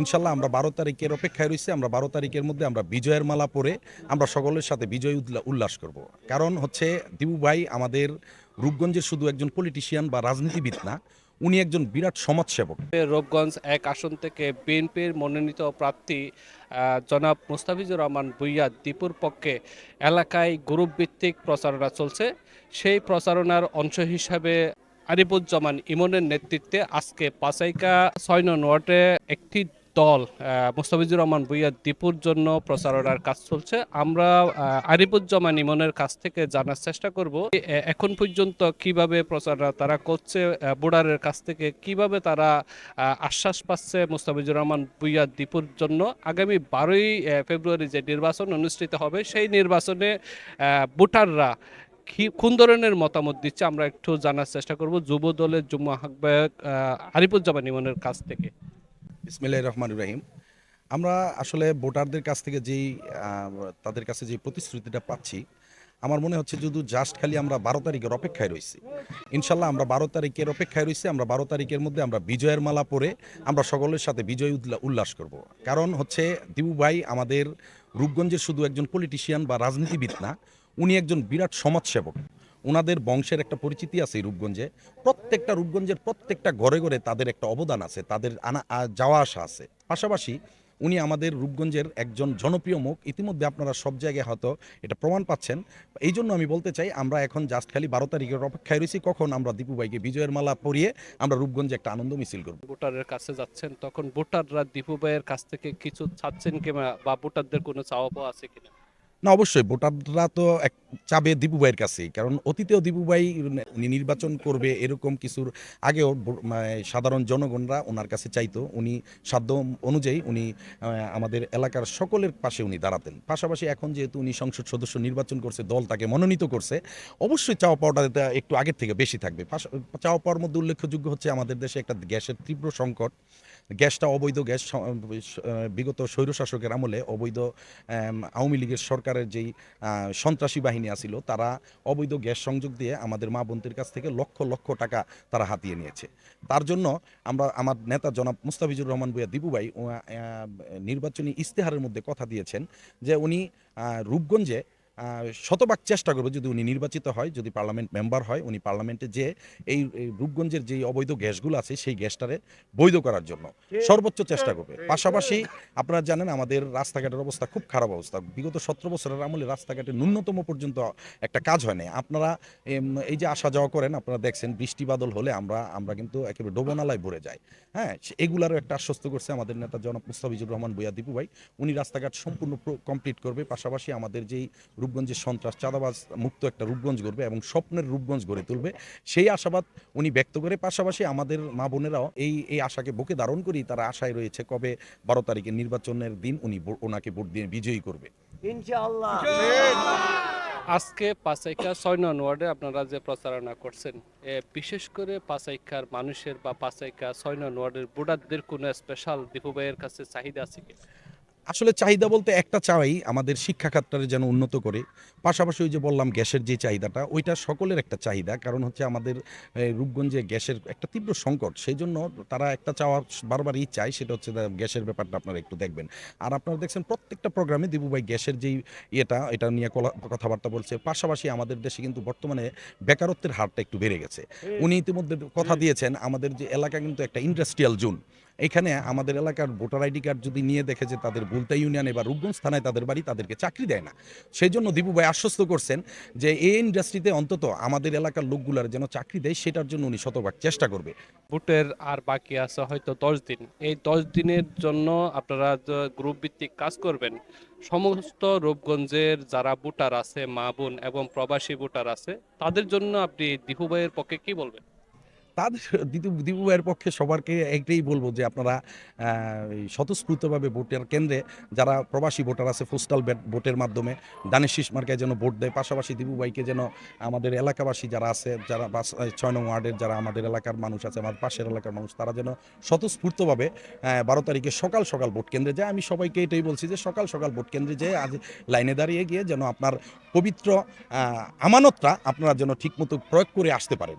ইনশাল্লাহ আমরা বারো তারিখের অপেক্ষায় রয়েছি, আমরা বারো তারিখের মধ্যে আমরা বিজয়ের মালা পরে আমরা সকলের সাথে বিজয় উল্লাস করব। কারণ হচ্ছে দিবু ভাই আমাদের রূপগঞ্জের শুধু একজন পলিটিশিয়ান বা রাজনীতিবিদ না, উনি একজন বিরাট সমাজসেবক। রূপগঞ্জ এক আসন থেকে বিএনপির মনোনীত প্রার্থী জনাব মুস্তাফিজুর রহমান ভুইয়া দীপুর পক্ষে এলাকায় গ্রুপ ভিত্তিক প্রচারণা চলছে। সেই প্রচারণার অংশ হিসাবে আরিফুজ্জামান ইমনের নেতৃত্বে আজকে পাসাইকা ছয় নং ওয়ার্ডে একটি দল মুস্তাফিজুর রহমান ভুইয়া দীপুর জন্য প্রচারণার কাজ চলছে। আমরা আরিফুজ্জামান ইমনের কাছ থেকে জানার চেষ্টা করব এখন পর্যন্ত কীভাবে প্রচারণা তারা করছে বোর্ডারের কাছ থেকে কীভাবে তারা আশ্বাস পাচ্ছে মুস্তাফিজুর রহমান ভুইয়া দীপুর জন্য। আগামী বারোই ফেব্রুয়ারি যে নির্বাচন অনুষ্ঠিত হবে সেই নির্বাচনে ভোটাররা কোন ধরনের মতামত দিচ্ছে আমরা একটু জানার চেষ্টা করব যুব দলের জুম্মা আহ, আরিফুজ্জামান ইমনের কাছ থেকে। ইসমাইল রহমান ইব্রাহিম আমরা আসলে ভোটারদের কাছ থেকে যেই তাদের কাছে যে প্রতিশ্রুতিটা পাচ্ছি, আমার মনে হচ্ছে শুধু জাস্ট খালি আমরা বারো তারিখের অপেক্ষায় রয়েছি, ইনশাল্লাহ আমরা বারো তারিখের অপেক্ষায় রয়েছি, আমরা বারো তারিখের মধ্যে আমরা বিজয়ের মালা পরে আমরা সকলের সাথে বিজয় উল্লাস করব। কারণ হচ্ছে দিবু ভাই আমাদের রূপগঞ্জের শুধু একজন পলিটিশিয়ান বা রাজনীতিবিদ না, উনি একজন বিরাট সমাজসেবক। ওনাদের বংশের একটা পরিচিতি আছে রূপগঞ্জে। প্রত্যেকটা রূপগঞ্জের প্রত্যেকটা ঘরে ঘরে তাদের একটা অবদান আছে, তাদের আনা যাওয়া আসা আছে। পাশাপাশি উনি আমাদের রূপগঞ্জের একজন জনপ্রিয় মুখ, ইতিমধ্যে আপনারা সব জায়গায় হয়তো এটা প্রমাণ পাচ্ছেন। এই জন্য আমি বলতে চাই, আমরা এখন জাস্ট খালি বারো তারিখের অপেক্ষায় রয়েছি, কখন আমরা দীপু ভাইকে বিজয়ের মালা পরিয়ে আমরা রূপগঞ্জে একটা আনন্দ মিছিল করব। ভোটারের কাছে যাচ্ছেন, তখন ভোটাররা দীপু ভাইয়ের কাছ থেকে কিছু চাচ্ছেন কিনা বা ভোটারদের কোনো চাওয়া পাওয়া আছে কিনা? না, অবশ্যই, ভোটাররা তো এক চাবে দীপু ভাইয়ের কাছেই। কারণ অতীতেও দীপু ভাই উনি নির্বাচন করবে এরকম কিছুর আগেও মানে সাধারণ জনগণরা ওনার কাছে চাইতো। উনি সাধ্য অনুযায়ী উনি আমাদের এলাকার সকলের পাশে উনি দাঁড়াতেন। পাশাপাশি এখন যেহেতু উনি সংসদ সদস্য নির্বাচন করছে, দল তাকে মনোনীত করছে, অবশ্যই চাওয়া পাওয়াটা একটু আগের থেকে বেশি থাকবে। চাওয়া পাওয়ার মধ্যে উল্লেখযোগ্য হচ্ছে আমাদের দেশে একটা গ্যাসের তীব্র সংকট। গ্যাসটা অবৈধ গ্যাস বিগত স্বৈরশাসকের আমলে অবৈধ আওয়ামী লীগের সরকারের যেই সন্ত্রাসী বাহিনী আছিল, তারা অবৈধ গ্যাস সংযোগ দিয়ে আমাদের মা বোনদের কাছ থেকে লক্ষ লক্ষ টাকা তারা হাতিয়ে নিয়েছে। তার জন্য আমরা, আমার নেতা জনাব মুস্তাফিজুর রহমান ভুইয়া দিবু ভাই নির্বাচনী ইস্তেহারের মধ্যে কথা দিয়েছেন যে উনি রূপগঞ্জে শতভাগ চেষ্টা করবে যদি উনি নির্বাচিত হয় যদি পার্লামেন্ট মেম্বার হয় উনি পার্লামেন্টে যে এই রূপগঞ্জের যে অবৈধ গ্যাসগুলো আছে সেই গ্যাসটারে বৈধ করার জন্য। সর্বোচ্চ চেষ্টা করবে। পাশাপাশি আপনারা জানেন আমাদের রাস্তাঘাটের অবস্থা খুব খারাপ অবস্থা। বিগত সতেরো বছরের আমলে রাস্তাঘাটে ন্যূনতম পর্যন্ত একটা কাজ হয় না আপনারা এই যে আসা যাওয়া করেন আপনারা দেখছেন বৃষ্টি বাদল হলে আমরা আমরা কিন্তু একেবারে ডোবনালায় ভরে যাই। হ্যাঁ এগুলারও একটা আশ্বস্ত করছে আমাদের নেতা জনাব মুস্তাফিজুর রহমান বইয়া দীপু ভাই। উনি রাস্তাঘাট সম্পূর্ণ কমপ্লিট করবে। পাশাপাশি আমাদের যেই রূপগঞ্জের সন্ত্রাস চাঁদাবাজ মুক্ত একটা রূপগঞ্জ গড়বে এবং স্বপ্নের রূপগঞ্জ গড়ে তুলবে। সেই আশাবাদ উনি ব্যক্ত করে পাশাপাশি আমাদের মা বোনেরাও এই এই আশাকে বুকে ধারণ করেই তারা আশায় রয়েছে কবে বারো তারিখের নির্বাচনের দিন উনি ওনাকে ভোট দিয়ে বিজয়ী করবে। ইনশাআল্লাহ। আজকে পাসাইকা ছয় নং ওয়ার্ডে আপনারা যে প্রচারণা করছেন এ, বিশেষ করে পাসাইকার মানুষের বা পাসাইকা ছয় নং ওয়ার্ডের ভোটারদের কোনো স্পেশাল দীপু ভাইয়ের কাছে চাহিদা আছে কি? আসলে চাহিদা বলতে একটা চাই আমাদের শিক্ষা খাতটারে যেন উন্নত করে। পাশাপাশি ওই যে বললাম গ্যাসের যে চাহিদাটা ওইটা সকলের একটা চাহিদা। কারণ হচ্ছে আমাদের রূপগঞ্জে গ্যাসের একটা তীব্র সংকট। সেই জন্য তারা একটা চাওয়ার বারবারই চায় সেটা হচ্ছে গ্যাসের ব্যাপারটা আপনারা একটু দেখবেন। আর আপনারা দেখছেন প্রত্যেকটা প্রোগ্রামে দিবুভাই গ্যাসের যেই ইয়েটা এটা নিয়ে কলা- কথাবার্তা বলছে। পাশাপাশি আমাদের দেশে কিন্তু বর্তমানে বেকারত্বের হারটা একটু বেড়ে গেছে। উনি ইতিমধ্যে কথা দিয়েছেন আমাদের যে এলাকা কিন্তু একটা ইন্ডাস্ট্রিয়াল জোন। এখানে আমাদের এলাকার ভোটার আইডি কার্ড যদি নিয়ে দেখে যে তাদের বুলতা ইউনিয়নে বা রূপগঞ্জ থানায় তাদের বাড়ি, তাদেরকে চাকরি দেয় না। সেই জন্য দীপু ভাই আশ্বস্ত করছেন যে এই ইন্ডাস্ট্রিতে অন্তত আমাদের এলাকার লোকগুলার যেন চাকরি দেয়, সেটার জন্য উনি শতভাগ চেষ্টা করবে। ভোটের আর বাকি আছে হয়তো দশ দিন। এই দশ দিনের জন্য আপনারা গ্রুপ ভিত্তিক কাজ করবেন। সমস্ত রূপগঞ্জের যারা ভোটার আছে, মা বোন এবং প্রবাসী ভোটার আছে, তাদের জন্য আপনি দীপু ভাইয়ের পক্ষে কি বলবেন? তাদের দিদু দিবু ভাইয়ের পক্ষে সবারকে একটাই বলব যে আপনারা স্বতঃস্ফূর্তভাবে ভোটের কেন্দ্রে যারা প্রবাসী ভোটার আছে পোস্টাল ভোটের মাধ্যমে দানের শীষ মার্কায় যেন ভোট দেয়, পাশাপাশি দিবু ভাইকে যেন আমাদের এলাকাবাসী যারা আছে, যারা বাস ছয় নং ওয়ার্ডের যারা আমাদের এলাকার মানুষ আছে, আমার পাশের এলাকার মানুষ, তারা যেন স্বতঃস্ফূর্তভাবে বারো তারিখে সকাল সকাল ভোট কেন্দ্রে যায়। আমি সবাইকে এটাই বলছি যে সকাল সকাল ভোট কেন্দ্রে যেয়ে আজ লাইনে দাঁড়িয়ে গিয়ে যেন আপনার পবিত্র আমানতটা আপনারা যেন ঠিকমতো প্রয়োগ করে আসতে পারেন।